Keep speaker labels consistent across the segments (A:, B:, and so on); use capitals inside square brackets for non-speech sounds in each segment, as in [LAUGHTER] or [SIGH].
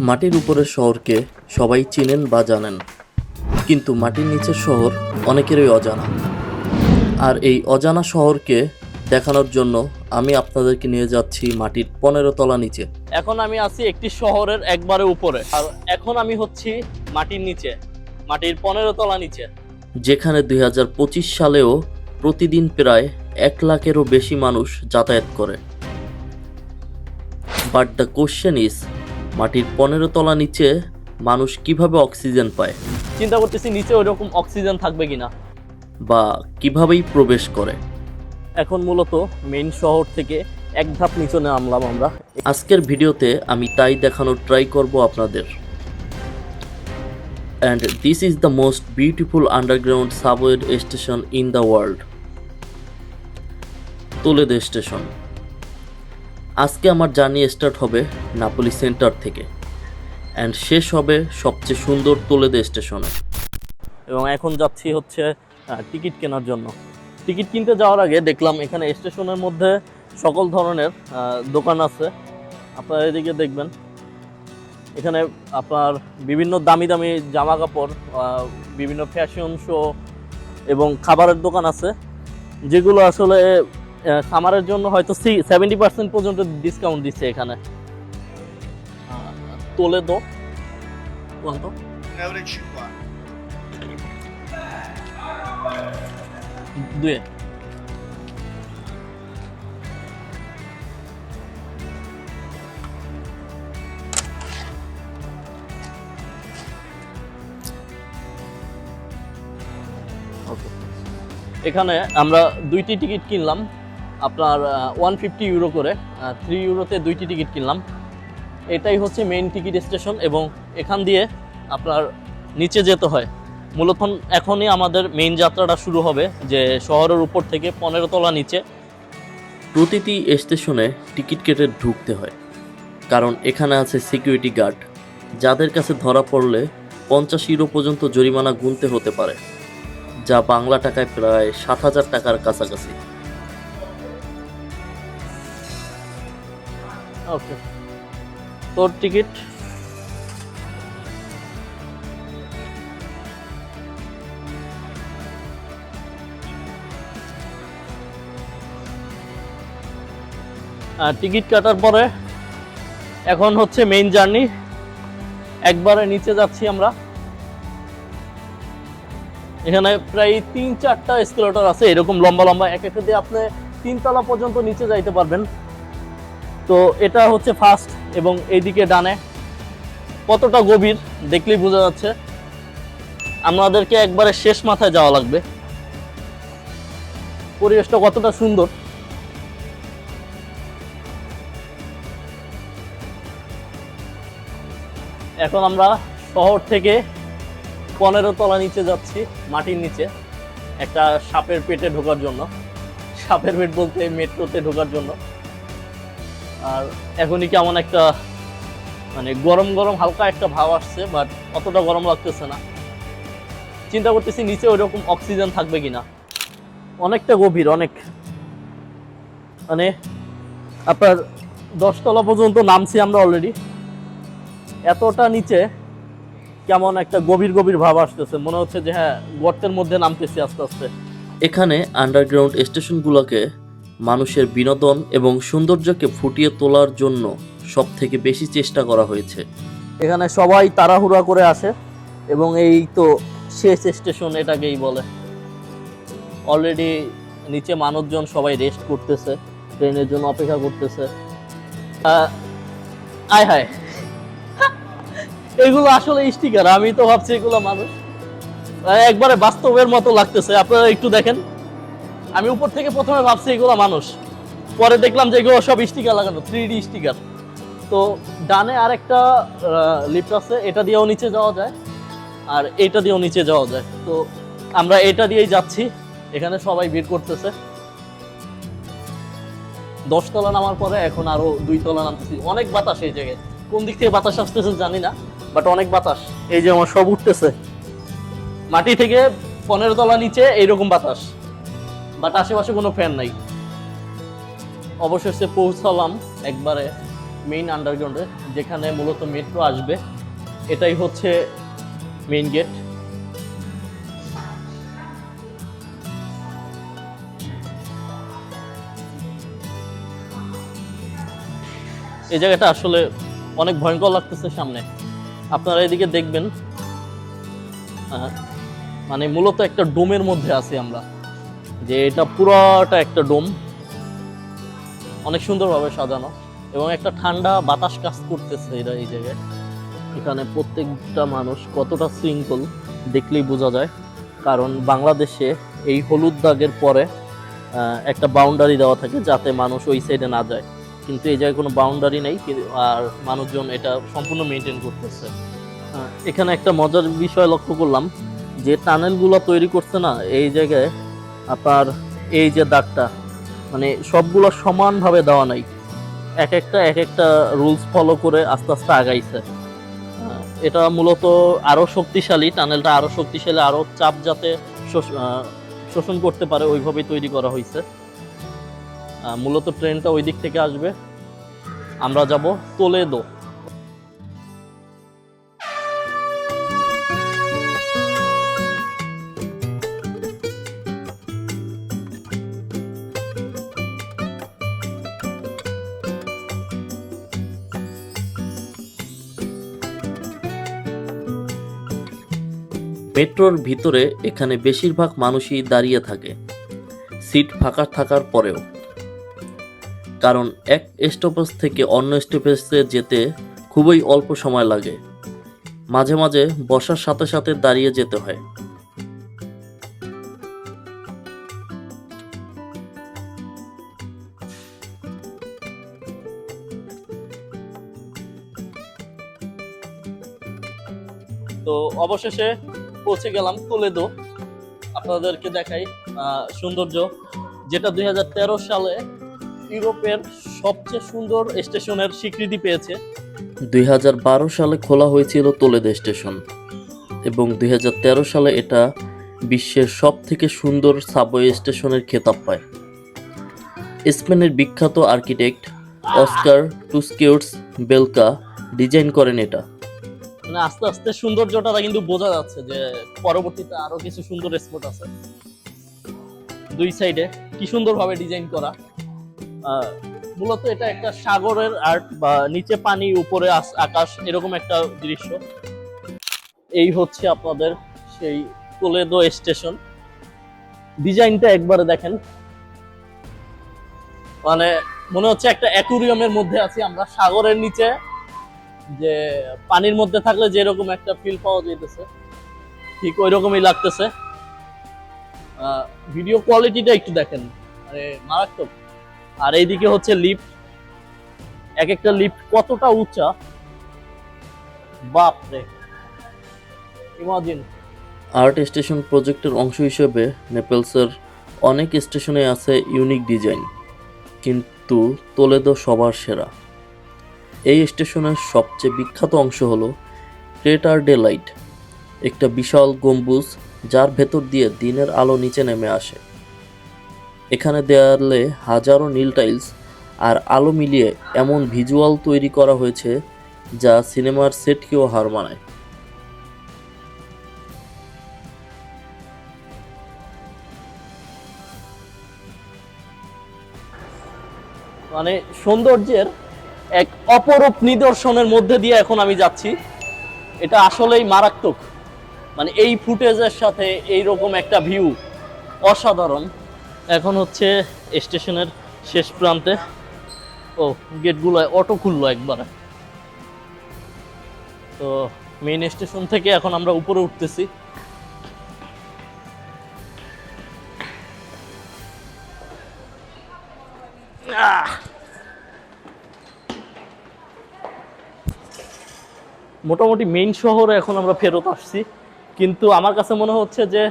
A: মাটির উপরের শহরকে সবাই চেনেন বা জানেন। কিন্তু মাটির নিচের শহর অনেকেরই অজানা। আর এই অজানা শহরকে দেখানোর জন্য আমি আপনাদেরকে নিয়ে যাচ্ছি মাটির পনেরো তলা নিচে।
B: এখন আমি আছি একটি শহরের একবারে উপরে। আর এখন আমি হচ্ছি মাটির নিচে মাটির পনেরো তলা নিচে।
A: যেখানে দুই হাজার পঁচিশ সালেও প্রতিদিন প্রায় এক লাখেরও বেশি মানুষ যাতায়াত করে। বাট দ্য কোশ্চেন ইজ মাটির পনেরো তলা নিচে মানুষ কীভাবে অক্সিজেন পায়?
B: চিন্তা করতেছি নিচে ওইরকম অক্সিজেন থাকবে কিনা।
A: বা কিভাবেই প্রবেশ করে?
B: এখন মূলত মেইন শহর থেকে এক ধাপ নিচে নামলাম আমরা।
A: আজকের ভিডিওতে আমি তাই দেখানোর ট্রাই করব আপনাদের। And this is the most beautiful underground subway station in the world Toledo station আজকে আমার জার্নি স্টার্ট হবে নাপোলি সেন্টার থেকে। অ্যান্ড শেষ হবে সবচেয়ে সুন্দর তোলেদে স্টেশনে।
B: এবং এখন যাচ্ছি হচ্ছে টিকিট কেনার জন্য। টিকিট কিনতে যাওয়ার আগে দেখলাম এখানে স্টেশনের মধ্যে সকল ধরনের দোকান আছে। আপনারা এদিকে দেখবেন। এখানে আপনার বিভিন্ন দামি দামি জামা কাপড় বিভিন্ন ফ্যাশন শো এবং খাবারের দোকান আছে। যেগুলো আসলে সামারের জন্য হয়তো সেভেন্টি পার্সেন্ট পর্যন্ত ডিসকাউন্ট দিচ্ছে এখানে। তোলে দো কোনটো
C: euro 50.
B: দুয়ে এখানে আমরা দুইটি টিকিট কিনলাম। আপনার ওয়ান ফিফটি ইউরো করে থ্রি ইউরোতে দুইটি টিকিট কিনলাম। এটাই হচ্ছে মেইন টিকিট স্টেশন এবং এখান দিয়ে আপনার নিচে যেতে হয়। মূলত এখনই আমাদের মেইন যাত্রাটা শুরু হবে যে শহরের উপর থেকে পনেরো তলা নিচে
A: প্রতিটি স্টেশনে টিকিট কেটে ঢুকতে হয়। কারণ এখানে আছে সিকিউরিটি গার্ড যাদের কাছে ধরা পড়লে পঞ্চাশ ইউরো পর্যন্ত জরিমানা গুনতে হতে পারে, যা বাংলা টাকায় প্রায় সাত হাজার টাকার কাছাকাছি।
B: ওকে। তোর টিকিট? টিকিট কাটার পরে এখন হচ্ছে মেইন জার্নি একবারে নিচে যাচ্ছি আমরা। এখানে প্রায় তিন চারটা স্কেলেটর আছে, এরকম লম্বা লম্বা। এক একটা দিয়ে আপনি তিনতলা পর্যন্ত নিচে যাইতে পারবেন। তো এটা হচ্ছে ফার্স্ট এবং এইদিকে ডানে। কতটা গভীর দেখলেই বোঝা যাচ্ছে। আমাদেরকে একবারে শেষ মাথায় যাওয়া লাগবে। পরিবেশটা কতটা সুন্দর। এখন আমরা শহর থেকে পনেরো তলা নিচে যাচ্ছি, মাটির নিচে, একটা সাপের পেটে ঢোকার জন্য। সাপের পেট বলতে মেট্রোতে ঢোকার জন্য। আর এখনই কেমন একটা মানে গরম গরম হালকা একটা ভাব আসছে বাট অতটা গরম লাগতেছে না। চিন্তা করতেছি নিচে ওই রকম অক্সিজেন থাকবে কিনা। অনেকটা গভীর, অনেক। মানে আপনার দশতলা পর্যন্ত নামছি আমরা অলরেডি এতটা নিচে কেমন একটা গভীর গভীর ভাব আসতেছে। মনে হচ্ছে যে হ্যাঁ গর্তের মধ্যে নামতেছি আস্তে আস্তে।
A: এখানে আন্ডারগ্রাউন্ড স্টেশনগুলোকে মানুষের বিনোদন এবং সৌন্দর্যকে ফুটিয়ে তোলার জন্য সব থেকে বেশি চেষ্টা করা হয়েছে।
B: এখানে সবাই তাড়াহুড়া করে আসে এবং এই তো শেষ স্টেশন এটাকেই বলে। অলরেডি নিচে মানুষজন সবাই রেস্ট করতেছে, ট্রেনের জন্য অপেক্ষা করতেছে। আয় হায়। [LAUGHS] এগুলো আসলে স্টিকার আমি তো ভাবছি এগুলো মানুষ। একবারে বাস্তবের মতো লাগতেছে। আপনারা একটু দেখেন। আমি উপর থেকে প্রথমে ভাবছি এগুলো মানুষ। পরে দেখলাম যে এগুলো সব স্টিকার লাগানো থ্রি ডি স্টিকার। তো ডানে আরেকটা লিফট আছে, এটা দিয়েও নিচে যাওয়া যায়, আর এটা দিয়েও নিচে যাওয়া যায়। তো আমরা এটা দিয়েই যাচ্ছি, এখানে সবাই ভিড় করতেছে। দশ তলা নামার পরে এখন আরও দুই তলা নামতেছি। অনেক বাতাস এই জায়গায়। কোন দিক থেকে বাতাস আসতেছে জানি না বাট অনেক বাতাস। এই যে আমার সব উঠতেছে। মাটি থেকে পনেরো তলা নিচে এইরকম বাতাস। বাট আশেপাশে কোনো ফ্যান নাই। অবশেষে পৌঁছালাম একবারে মেইন আন্ডারগ্রাউন্ডে যেখানে মূলত মেট্রো আসবে। এটাই হচ্ছে মেইন গেট এই জায়গাটা আসলে অনেক ভয়ঙ্কর লাগতেছে সামনে। আপনারা এদিকে দেখবেন। মানে মূলত একটা ডোমের মধ্যে আছি আমরা। যে এটা পুরোটা একটা ডোম। অনেক সুন্দরভাবে সাজানো এবং একটা ঠান্ডা বাতাস কাজ করতেছে এরা এই জায়গায়। এখানে প্রত্যেকটা মানুষ কতটা শৃঙ্খল দেখলেই বোঝা যায়। কারণ বাংলাদেশে এই হলুদ দাগের পরে একটা বাউন্ডারি দেওয়া থাকে যাতে মানুষ ওই সাইডে না যায়। কিন্তু এই জায়গায় কোনো বাউন্ডারি নেই আর মানুষজন এটা সম্পূর্ণ মেনটেন করতেছে। এখানে একটা মজার বিষয় লক্ষ্য করলাম যে টানেলগুলো তৈরি করছে না, এই জায়গায় আপনার এই যে দাগটা মানে সবগুলো সমানভাবে দেওয়া নাই। এক একটা এক একটা রুলস ফলো করে আস্তে আস্তে আগাইছে। এটা মূলত আরও শক্তিশালী টানেলটা আরও শক্তিশালী আরও চাপ যাতে শোষ- শোষণ করতে পারে, ওইভাবেই তৈরি করা হয়েছে মূলত ট্রেনটা ওই দিক থেকে আসবে। আমরা যাব তোলেদো।
A: মেট্রোর ভিতরে এখানে বেশিরভাগ মানুষই দাঁড়িয়ে থাকে। সিট ফাঁকা থাকার পরেও। কারণ এক স্টপেজ থেকে অন্য স্টপেজে যেতে খুবই অল্প সময় লাগে। মাঝে মাঝে বসার সাথে সাথে দাঁড়িয়ে যেতে হয়।
B: তো অবশেষে পৌঁছে গেলাম তোলেদো আপনাদেরকে দেখাই সৌন্দর্য। যেটা দু হাজার তেরো সালে ইউরোপের সবচেয়ে সুন্দর স্টেশনের স্বীকৃতি পেয়েছে।
A: দুই হাজার বারো সালে খোলা হয়েছিল তোলেদো স্টেশন। এবং দুই হাজার তেরো সালে এটা বিশ্বের সব থেকে সুন্দর সাবওয়ে স্টেশনের খেতাব পায়। স্পেনের বিখ্যাত architect Oscar Tusquets Blanca design করেন এটা।
B: মানে আস্তে আস্তে সৌন্দর্যটা কিন্তু বোঝা যাচ্ছে যে পরবর্তীতে আরও কিছু সুন্দর স্পট আছে। দুই সাইডে কি সুন্দরভাবে ডিজাইন করা। মূলত এটা একটা সাগরের আর্ট বা নিচে পানি, উপরে আকাশ এরকম একটা দৃশ্য। এই হচ্ছে আপনাদের সেই তোলেদো স্টেশন ডিজাইনটা একবারে দেখেন। মানে মনে হচ্ছে একটা অ্যাকুরিয়ামের মধ্যে আছি আমরা, সাগরের নিচে যে পানির মধ্যে থাকলে যেরকম একটা ফিল পাওয়া যেতেছে ঠিক ওই রকমই লাগতেছে ভিডিও কোয়ালিটিটা একটু দেখেন। মানে মারাত্মক। আর এইদিকে হচ্ছে লিফট এক একটা লিফট কতটা উঁচা? বাপ রে ইমাজিন
A: আর্ট স্টেশন প্রজেক্টের অংশ হিসেবে নেপেলসের অনেক স্টেশনে আছে ইউনিক ডিজাইন কিন্তু তোলেদো সবার সেরা। এই স্টেশনের সবচেয়ে বিখ্যাত অংশ হল ক্রেটার ডে লাইট, একটা বিশাল গম্বুজ যার ভেতর দিয়ে দিনের আলো নিচে নেমে আসে। এখানে দেয়ালে হাজারো নীল টাইলস আর আলো মিলিয়ে এমন ভিজুয়াল তৈরি করা হয়েছে যা সিনেমার সেটকেও হার মানায়।
B: মানে সৌন্দর্যের এক অপরূপ নিদর্শনের মধ্যে দিয়ে এখন আমি যাচ্ছি। এটা আসলেই মারাত্মক। মানে এই ফুটেজের সাথে এই রকম একটা ভিউ অসাধারণ। এখন হচ্ছে স্টেশনের শেষ প্রান্তে। ও, গেটগুলো অটো খুললো একবারে। তো মেইন স্টেশন থেকে এখন আমরা উপরে উঠতেছি। আহ! মোটামুটি মেইন শহরে এখন আমরা ফেরত আসছি। কিন্তু আমার কাছে মনে হচ্ছে যে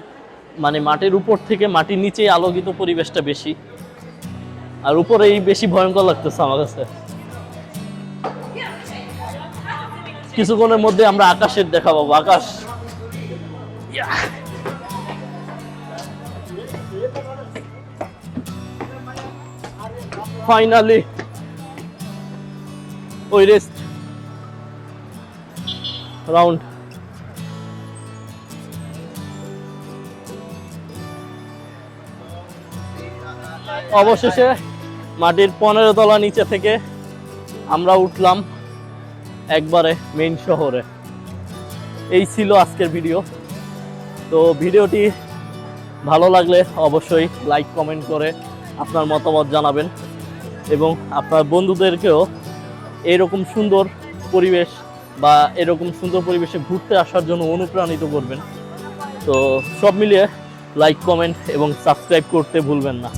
B: মানে মাটির উপর থেকে মাটির নিচেই আলোকিত পরিবেশটা বেশি। আর উপরেই বেশি ভয়ঙ্কর লাগতেছে আমার কাছে। কিছুক্ষণের মধ্যে আমরা আকাশের দেখা পাবো আকাশ ফাইনালি ওই রেস্ট রাউন্ড অবশেষে মাটির পনেরো তলা নিচে থেকে আমরা উঠলাম একবারে মেইন শহরে। এই ছিল আজকের ভিডিও তো ভিডিওটি ভালো লাগলে অবশ্যই লাইক কমেন্ট করে আপনার মতামত জানাবেন এবং আপনার বন্ধুদেরকেও এরকম সুন্দর পরিবেশ বা এরকম সুন্দর পরিবেশে ঘুরতে আসার জন্য অনুপ্রাণিত করবেন। তো সব মিলিয়ে লাইক কমেন্ট এবং সাবস্ক্রাইব করতে ভুলবেন না।